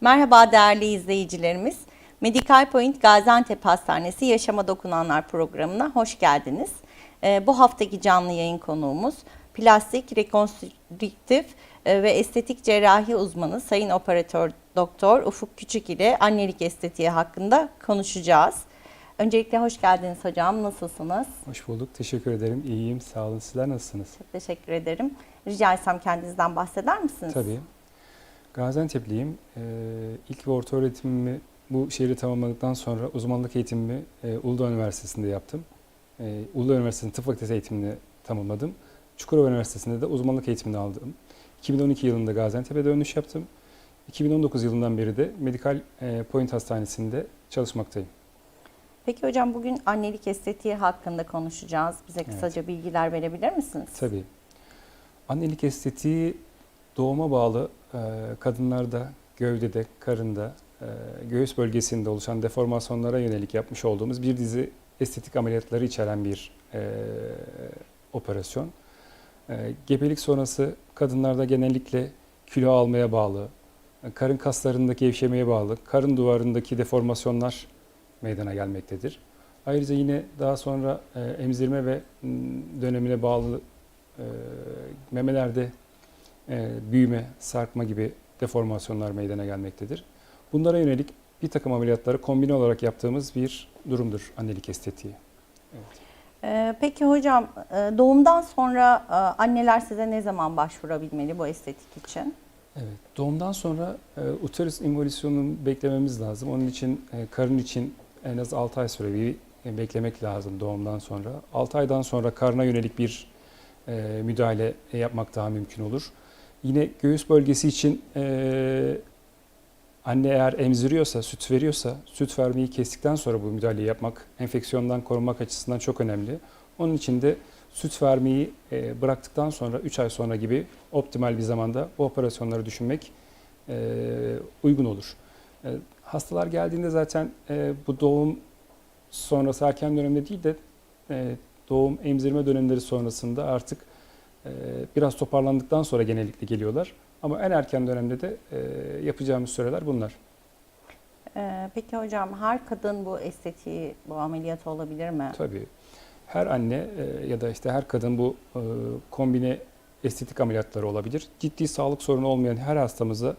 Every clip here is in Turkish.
Merhaba değerli izleyicilerimiz. Medical Point Gaziantep Hastanesi Yaşama Dokunanlar programına hoş geldiniz. Ee, bu haftaki canlı yayın konuğumuz plastik, rekonstrüktif e, ve estetik cerrahi uzmanı Sayın Operatör Doktor Ufuk Küçük ile annelik estetiği hakkında konuşacağız. Öncelikle hoş geldiniz hocam. Nasılsınız? Hoş bulduk. Teşekkür ederim. İyiyim. Sağ olun. Sizler nasılsınız? Çok teşekkür ederim. Rica etsem kendinizden bahseder misiniz? Tabii. Gaziantep'liyim. Ee, ilk ve orta öğretimimi bu şehri tamamladıktan sonra uzmanlık eğitimimi e, Uludağ Üniversitesi'nde yaptım. E, Uludağ Üniversitesi'nin tıp fakültesi eğitimini tamamladım. Çukurova Üniversitesi'nde de uzmanlık eğitimini aldım. 2012 yılında Gaziantep'e dönüş yaptım. 2019 yılından beri de Medical e, Point Hastanesi'nde çalışmaktayım. Peki hocam bugün annelik estetiği hakkında konuşacağız. Bize kısaca bilgiler verebilir misiniz? Tabii. Annelik estetiği doğuma bağlı e, kadınlarda, gövdede, karında, e, göğüs bölgesinde oluşan deformasyonlara yönelik yapmış olduğumuz bir dizi estetik ameliyatları içeren bir e, operasyon. E, gebelik sonrası kadınlarda genellikle kilo almaya bağlı, karın kaslarındaki gevşemeye bağlı, karın duvarındaki deformasyonlar meydana gelmektedir. Ayrıca yine daha sonra e, emzirme ve dönemine bağlı e, memelerde büyüme, sarkma gibi deformasyonlar meydana gelmektedir. Bunlara yönelik bir takım ameliyatları kombine olarak yaptığımız bir durumdur annelik estetiği. Ee, peki hocam e, doğumdan sonra e, anneler size ne zaman başvurabilmeli bu estetik için? Evet, doğumdan sonra e, uterus involüsyonunu beklememiz lazım. Onun için e, karın için en az 6 ay süre bir e, beklemek lazım doğumdan sonra. 6 aydan sonra karına yönelik bir e, müdahale yapmak daha mümkün olur. Yine göğüs bölgesi için e, anne eğer emziriyorsa, süt veriyorsa, süt vermeyi kestikten sonra bu müdahaleyi yapmak enfeksiyondan korunmak açısından çok önemli. Onun için de süt vermeyi e, bıraktıktan sonra 3 ay sonra gibi optimal bir zamanda bu operasyonları düşünmek e, uygun olur. E, hastalar geldiğinde zaten e, bu doğum sonrası erken dönemde değil de e, doğum emzirme dönemleri sonrasında artık biraz toparlandıktan sonra genellikle geliyorlar. Ama en erken dönemde de e, yapacağımız süreler bunlar. Ee, peki hocam her kadın bu estetiği, bu ameliyatı olabilir mi? Tabii. Her anne e, ya da işte her kadın bu e, kombine estetik ameliyatları olabilir. Ciddi sağlık sorunu olmayan her hastamıza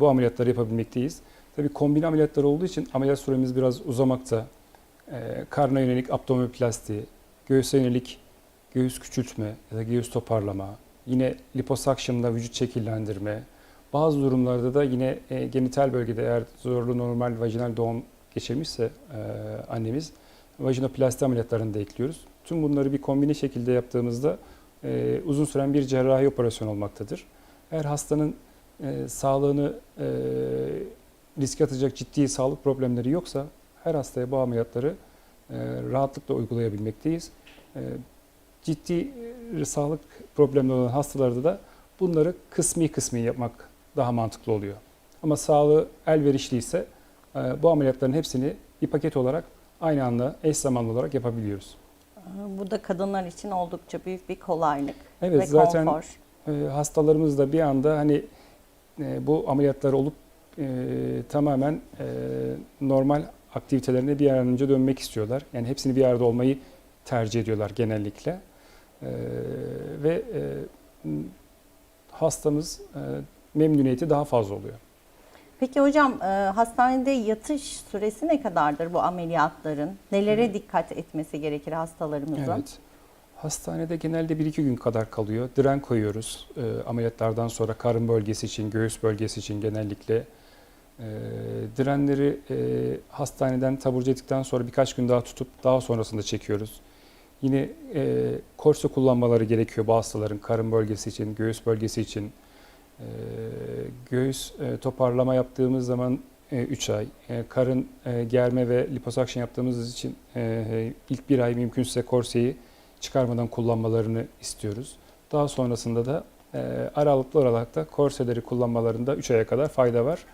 bu ameliyatları yapabilmekteyiz. Tabii kombine ameliyatları olduğu için ameliyat süremiz biraz uzamakta. Karna yönelik abdominoplasti, göğüse yönelik göğüs küçültme ya da göğüs toparlama, yine liposakşımda vücut şekillendirme, bazı durumlarda da yine e, genital bölgede eğer zorlu normal vajinal doğum geçirmişse e, annemiz vajinoplasti ameliyatlarını da ekliyoruz. Tüm bunları bir kombine şekilde yaptığımızda e, uzun süren bir cerrahi operasyon olmaktadır. Eğer hastanın e, sağlığını e, riske atacak ciddi sağlık problemleri yoksa her hastaya bu ameliyatları e, rahatlıkla uygulayabilmekteyiz. E, ciddi e, sağlık problemleri olan hastalarda da bunları kısmi kısmi yapmak daha mantıklı oluyor. Ama sağlığı elverişliyse e, bu ameliyatların hepsini bir paket olarak aynı anda eş zamanlı olarak yapabiliyoruz. Bu da kadınlar için oldukça büyük bir kolaylık Evet ve zaten konfor. e, hastalarımız da bir anda hani bu ameliyatlar olup tamamen normal aktivitelerine bir an önce dönmek istiyorlar. Yani hepsini bir arada olmayı tercih ediyorlar genellikle. E, ve e, hastamız e, memnuniyeti daha fazla oluyor. Peki hocam e, hastanede yatış süresi ne kadardır bu ameliyatların? Nelere dikkat etmesi gerekir hastalarımızın? Evet. Hastanede genelde 1-2 gün kadar kalıyor. Diren koyuyoruz e, ameliyatlardan sonra karın bölgesi için, göğüs bölgesi için genellikle. E, direnleri e, hastaneden taburcu ettikten sonra birkaç gün daha tutup daha sonrasında çekiyoruz. Yine e, korse kullanmaları gerekiyor bu hastaların karın bölgesi için, göğüs bölgesi için. E, göğüs e, toparlama yaptığımız zaman 3 ay, e, karın e, germe ve liposakşın yaptığımız için e, ilk bir ay mümkünse korseyi çıkarmadan kullanmalarını istiyoruz. Daha sonrasında da e, aralıklı olarak da korseleri kullanmalarında 3 aya kadar fayda var.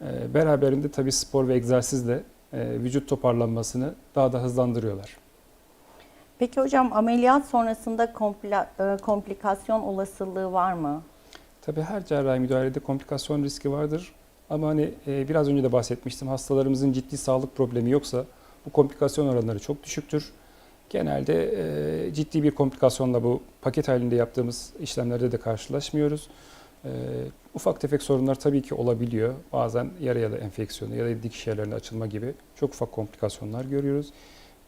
E, beraberinde tabii spor ve egzersizle e, vücut toparlanmasını daha da hızlandırıyorlar. Peki hocam ameliyat sonrasında kompla- e, komplikasyon olasılığı var mı? Tabii her cerrahi müdahalede komplikasyon riski vardır. Ama hani e, biraz önce de bahsetmiştim hastalarımızın ciddi sağlık problemi yoksa bu komplikasyon oranları çok düşüktür. Genelde e, ciddi bir komplikasyonla bu paket halinde yaptığımız işlemlerde de karşılaşmıyoruz. E, ufak tefek sorunlar tabii ki olabiliyor. Bazen yara ya da enfeksiyonu ya da dikiş yerlerinde açılma gibi çok ufak komplikasyonlar görüyoruz.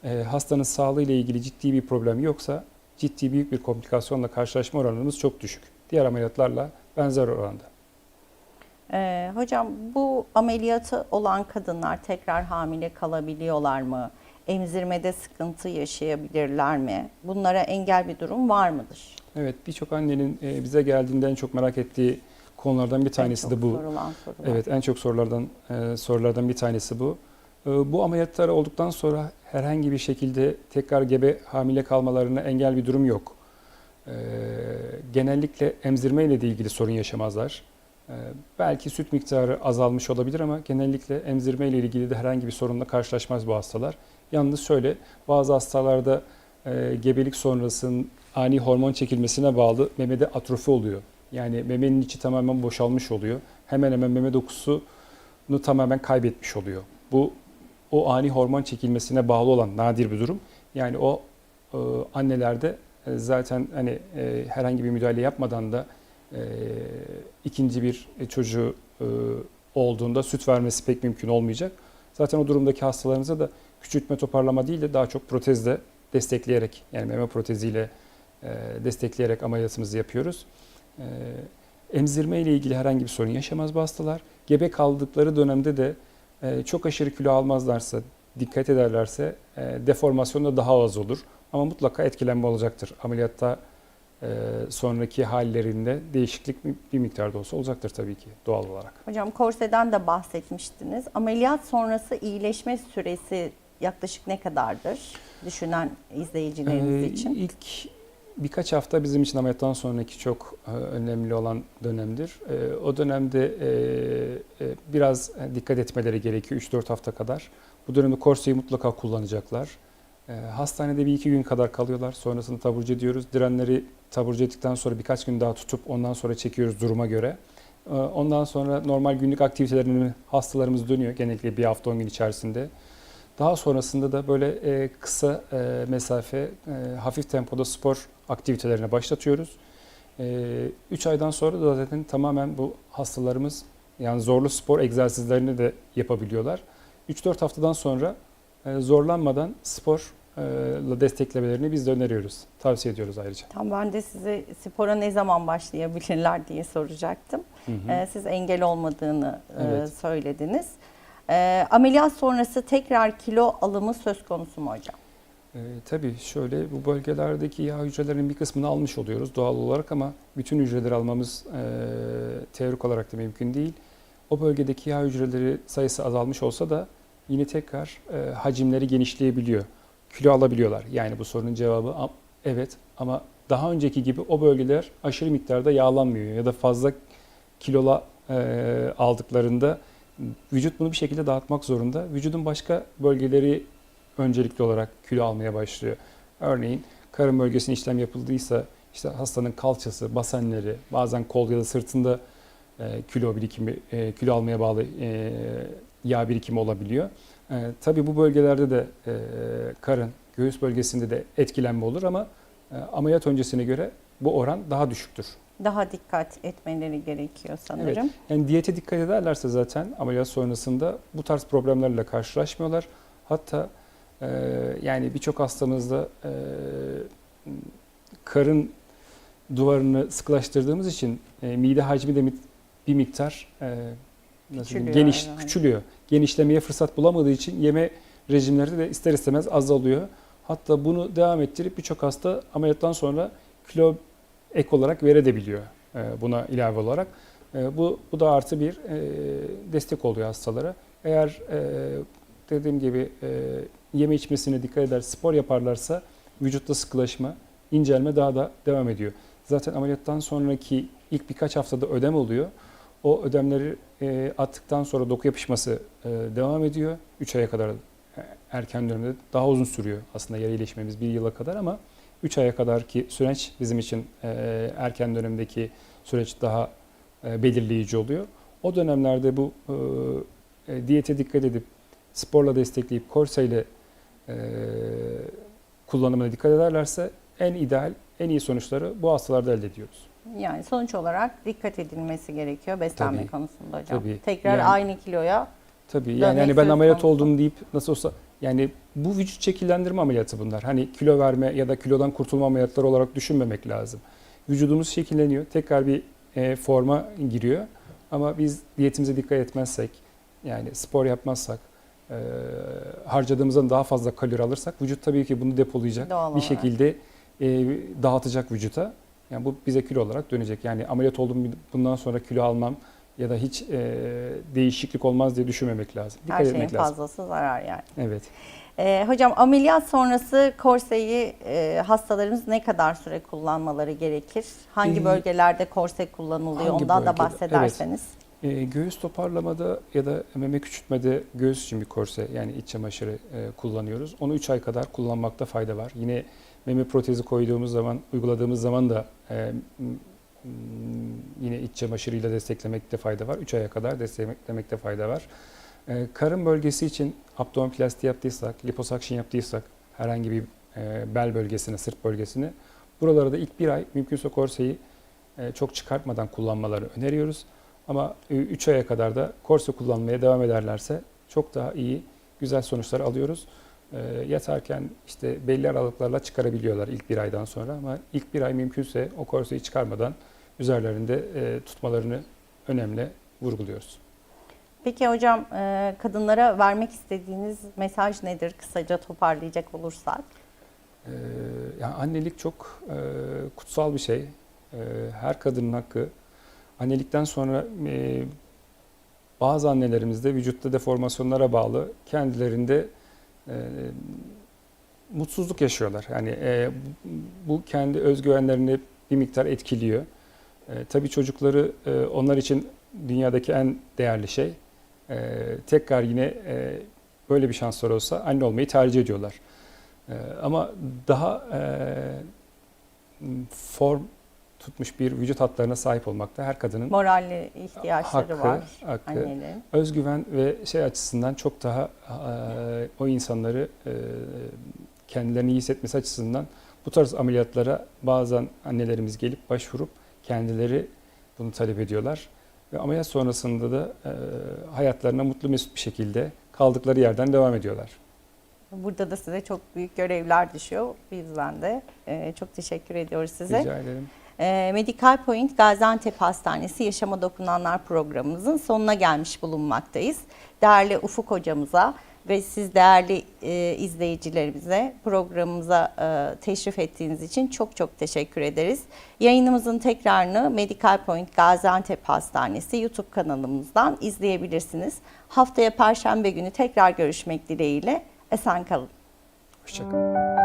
E, hastanın sağlığı ile ilgili ciddi bir problem yoksa ciddi büyük bir komplikasyonla karşılaşma oranımız çok düşük. Diğer ameliyatlarla benzer oranda. Ee, hocam bu ameliyatı olan kadınlar tekrar hamile kalabiliyorlar mı? Emzirmede sıkıntı yaşayabilirler mi? Bunlara engel bir durum var mıdır? Evet birçok annenin e, bize geldiğinde en çok merak ettiği konulardan bir tanesi de bu. Sorulan sorular. Evet en çok sorulardan e, sorulardan bir tanesi bu. Bu ameliyatlar olduktan sonra herhangi bir şekilde tekrar gebe hamile kalmalarına engel bir durum yok. E, genellikle emzirme ile ilgili sorun yaşamazlar. E, belki süt miktarı azalmış olabilir ama genellikle emzirme ile ilgili de herhangi bir sorunla karşılaşmaz bu hastalar. Yalnız şöyle bazı hastalarda e, gebelik sonrasının ani hormon çekilmesine bağlı memede atrofi oluyor. Yani memenin içi tamamen boşalmış oluyor. Hemen hemen meme dokusunu tamamen kaybetmiş oluyor. Bu o ani hormon çekilmesine bağlı olan nadir bir durum. Yani o e, annelerde e, zaten hani e, herhangi bir müdahale yapmadan da e, ikinci bir çocuğu e, olduğunda süt vermesi pek mümkün olmayacak. Zaten o durumdaki hastalarımıza da küçültme toparlama değil de daha çok protezle destekleyerek yani meme proteziyle e, destekleyerek ameliyatımızı yapıyoruz. E, emzirme ile ilgili herhangi bir sorun yaşamaz bu hastalar. Gebe kaldıkları dönemde de e, çok aşırı kilo almazlarsa, dikkat ederlerse e, deformasyon da daha az olur. Ama mutlaka etkilenme olacaktır. Ameliyatta e, sonraki hallerinde değişiklik bir- bir miktarda olsa olacaktır tabii ki doğal olarak. Hocam korseden de bahsetmiştiniz. Ameliyat sonrası iyileşme süresi yaklaşık ne kadardır? Düşünen izleyicilerimiz Ee, için. İlk birkaç hafta bizim için ameliyattan sonraki çok e, önemli olan dönemdir. E, O dönemde e, biraz dikkat etmeleri gerekiyor 3-4 hafta kadar. Bu dönemde korseyi mutlaka kullanacaklar. Hastanede bir iki gün kadar kalıyorlar. Sonrasında taburcu ediyoruz. Direnleri taburcu ettikten sonra birkaç gün daha tutup ondan sonra çekiyoruz duruma göre. Ondan sonra normal günlük aktivitelerine hastalarımız dönüyor genellikle bir hafta 10 gün içerisinde. Daha sonrasında da böyle e, kısa e, mesafe, e, hafif tempoda spor aktivitelerine başlatıyoruz. 3 aydan sonra da zaten tamamen bu hastalarımız yani zorlu spor egzersizlerini de yapabiliyorlar. 3-4 haftadan sonra e, zorlanmadan sporla desteklemelerini biz de öneriyoruz. Tavsiye ediyoruz ayrıca. Tam ben de size spora ne zaman başlayabilirler diye soracaktım. Hı hı. Ee, siz engel olmadığını e, Evet. söylediniz. Ee, ameliyat sonrası tekrar kilo alımı söz konusu mu hocam? E, tabii şöyle bu bölgelerdeki yağ hücrelerinin bir kısmını almış oluyoruz doğal olarak ama bütün hücreleri almamız e, teorik olarak da mümkün değil. O bölgedeki yağ hücreleri sayısı azalmış olsa da yine tekrar e, hacimleri genişleyebiliyor. Kilo alabiliyorlar. Yani bu sorunun cevabı evet ama daha önceki gibi o bölgeler aşırı miktarda yağlanmıyor ya da fazla kilola e, aldıklarında vücut bunu bir şekilde dağıtmak zorunda. Vücudun başka bölgeleri öncelikli olarak kilo almaya başlıyor. Örneğin karın bölgesine işlem yapıldıysa işte hastanın kalçası, basenleri, bazen kol ya da sırtında e, kilo birikimi, e, kilo almaya bağlı e, yağ birikimi olabiliyor. E, tabii bu bölgelerde de e, karın, göğüs bölgesinde de etkilenme olur ama e, ameliyat öncesine göre bu oran daha düşüktür. Daha dikkat etmeleri gerekiyor sanırım. Yani diyete dikkat ederlerse zaten ameliyat sonrasında bu tarz problemlerle karşılaşmıyorlar. Hatta e, yani birçok hastamızda e, karın duvarını sıkılaştırdığımız için e, mide hacmi de bir miktar e, nasıl Küçülüyor, geniş evet. küçülüyor. Genişlemeye fırsat bulamadığı için yeme rejimleri de ister istemez azalıyor. Hatta bunu devam ettirip birçok hasta ameliyattan sonra kilo ek olarak verebiliyor e, buna ilave olarak. E, Bu, bu da artı bir e, destek oluyor hastalara. Eğer dediğim gibi yeme içmesine dikkat eder, spor yaparlarsa vücutta sıkılaşma, incelme daha da devam ediyor. Zaten ameliyattan sonraki ilk birkaç haftada ödem oluyor. O ödemleri attıktan sonra doku yapışması devam ediyor. 3 aya kadar erken dönemde daha uzun sürüyor aslında yara iyileşmemiz bir yıla kadar ama 3 aya kadar ki süreç bizim için e, erken dönemdeki süreç daha e, belirleyici oluyor. O dönemlerde bu e, e, diyete dikkat edip sporla destekleyip korseyle e, kullanımına dikkat ederlerse en ideal, en iyi sonuçları bu hastalarda elde ediyoruz. Yani sonuç olarak dikkat edilmesi gerekiyor beslenme Tabii. konusunda hocam. Tabii. Tekrar Yani- aynı kiloya Tabii yani hani ben ameliyat konusu. oldum deyip nasıl olsa yani bu vücut şekillendirme ameliyatı bunlar. Hani kilo verme ya da kilodan kurtulma ameliyatları olarak düşünmemek lazım. Vücudumuz şekilleniyor. Tekrar bir e, forma giriyor. Ama biz diyetimize dikkat etmezsek yani spor yapmazsak e, harcadığımızdan daha fazla kalori alırsak vücut tabii ki bunu depolayacak. Doğal bir şekilde e, dağıtacak vücuta. Yani bu bize kilo olarak dönecek. Yani ameliyat oldum bundan sonra kilo almam ya da hiç e, değişiklik olmaz diye düşünmemek lazım. Dikkat her şeyin etmek lazım. fazlası zarar yani. Evet. Ee, hocam ameliyat sonrası korseyi e, hastalarımız ne kadar süre kullanmaları gerekir? Hangi Ee, bölgelerde korse kullanılıyor? hangi Ondan da bölgede? bahsederseniz. E, göğüs toparlamada ya da meme küçültmede göğüs için bir korse yani iç çamaşırı e, kullanıyoruz. Onu 3 ay kadar kullanmakta fayda var. Yine meme protezi koyduğumuz zaman, uyguladığımız zaman da e, yine iç çamaşırıyla desteklemekte fayda var. 3 aya kadar desteklemekte fayda var. E, karın bölgesi için abdominoplasti yaptıysak, liposuction yaptıysak herhangi bir e, bel bölgesine, sırt bölgesine buralara da ilk bir ay mümkünse korseyi e, çok çıkartmadan kullanmaları öneriyoruz. Ama 3 aya kadar da korse kullanmaya devam ederlerse çok daha iyi, güzel sonuçlar alıyoruz. E, yatarken işte belli aralıklarla çıkarabiliyorlar ilk bir aydan sonra ama ilk bir ay mümkünse o korseyi çıkarmadan üzerlerinde e, tutmalarını önemli vurguluyoruz. Peki hocam e, kadınlara vermek istediğiniz mesaj nedir? Kısaca toparlayacak olursak. Ee, yani annelik çok e, kutsal bir şey. Her kadının hakkı. Annelikten sonra e, bazı annelerimizde vücutta deformasyonlara bağlı kendilerinde e, mutsuzluk yaşıyorlar. Yani e, bu kendi özgüvenlerini bir miktar etkiliyor. E, tabii çocukları e, onlar için dünyadaki en değerli şey. E, tekrar yine e, böyle bir şanslar olsa anne olmayı tercih ediyorlar. Ee, ama daha e, form tutmuş bir vücut hatlarına sahip olmakta her kadının Moralli ihtiyaçları hakkı, var hakkı. annelerin. özgüven ve şey açısından çok daha e, o insanları e, kendilerini iyi hissetmesi açısından bu tarz ameliyatlara bazen annelerimiz gelip başvurup kendileri bunu talep ediyorlar. Ve ameliyat sonrasında da e, hayatlarına mutlu mesut bir şekilde kaldıkları yerden devam ediyorlar. Burada da size çok büyük görevler düşüyor. Bizden de e, çok teşekkür ediyoruz size. Rica ederim. E, Medical Point Gaziantep Hastanesi Yaşama Dokunanlar programımızın sonuna gelmiş bulunmaktayız. Değerli Ufuk hocamıza ve siz değerli e, izleyicilerimize programımıza e, teşrif ettiğiniz için çok çok teşekkür ederiz. Yayınımızın tekrarını Medical Point Gaziantep Hastanesi YouTube kanalımızdan izleyebilirsiniz. Haftaya Perşembe günü tekrar görüşmek dileğiyle. Esen kalın. Hoşçakalın.